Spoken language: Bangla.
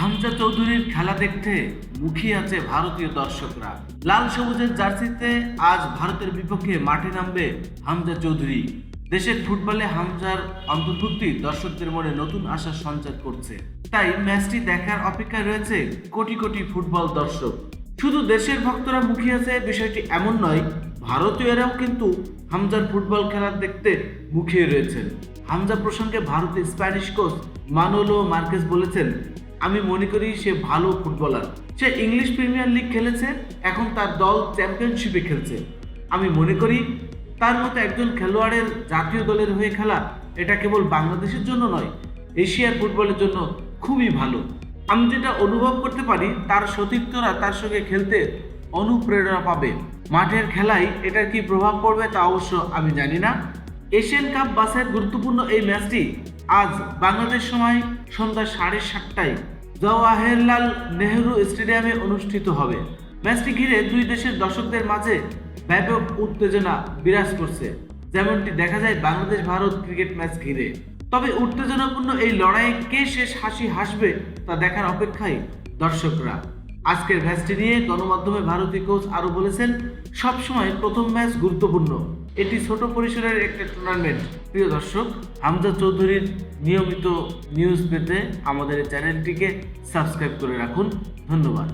হামজা চৌধুরীর খেলা দেখতে মুখিয়ে আছে ভারতীয় দর্শকরা। লাল সবুজের জার্সিতে আজ ভারতের বিপক্ষে মাঠে নামবে হামজা চৌধুরী। দেশের ফুটবলে হামজার অন্তর্ভুক্তি দর্শকদের মনে নতুন আশার সঞ্চার করছে। তাই ম্যাচটি দেখার অপেক্ষায় রয়েছে কোটি কোটি ফুটবল দর্শক। শুধু দেশের ভক্তরা মুখিয়ে আছে বিষয়টি এমন নয়, ভারতীয়রাও কিন্তু হামজার ফুটবল খেলা দেখতে মুখিয়ে রয়েছেন। হামজা প্রসঙ্গে ভারতের স্প্যানিশ কোচ মানোলো মার্কেস বলেছেন আমি মনে করি সে ভালো ফুটবলার। সে ইংলিশ প্রিমিয়ার লিগ খেলেছে, এখন তার দল চ্যাম্পিয়নশিপে খেলছে। আমি মনে করি তার মতো একজন খেলোয়াড়ের জাতীয় দলের হয়ে খেলা, এটা কেবল বাংলাদেশের জন্য নয়, এশিয়ার ফুটবলের জন্য খুবই ভালো। আমি যেটা অনুভব করতে পারি, তার সতীর্থরা তার সঙ্গে খেলতে অনুপ্রেরণা পাবে। মাঠের খেলায় এটার কি প্রভাব পড়বে তা অবশ্য আমি জানি না। এশিয়ান কাপ বাসের গুরুত্বপূর্ণ এই ম্যাচটি আজ বাংলাদেশ সময় সন্ধ্যা সাড়ে সাতটায়। জওয়াহরলাল নেহরু স্টেডিয়ামে অনুষ্ঠিত হবে। ম্যাচটি ঘিরে দুই দেশের দর্শকদের মাঝে ব্যাপক উত্তেজনা বিরাজ করছে। যেমনটি দেখা যায় বাংলাদেশ ভারত ক্রিকেট ম্যাচ ঘিরে। তবে উত্তেজনাপূর্ণ এই লড়াইয়ে কে শেষ হাসি হাসবে তা দেখার অপেক্ষায় দর্শকরা। আজকের ম্যাচটি নিয়ে গণমাধ্যমে ভারতীয় কোচ আরও বলেছেন, সবসময় প্রথম ম্যাচ গুরুত্বপূর্ণ। এটি ছোট পরিসরের একটা টুর্নামেন্ট প্রিয় দর্শক, হামজা চৌধুরীর নিয়মিত নিউজ পেতে আমাদের চ্যানেলটিকে সাবস্ক্রাইব করে রাখুন। ধন্যবাদ।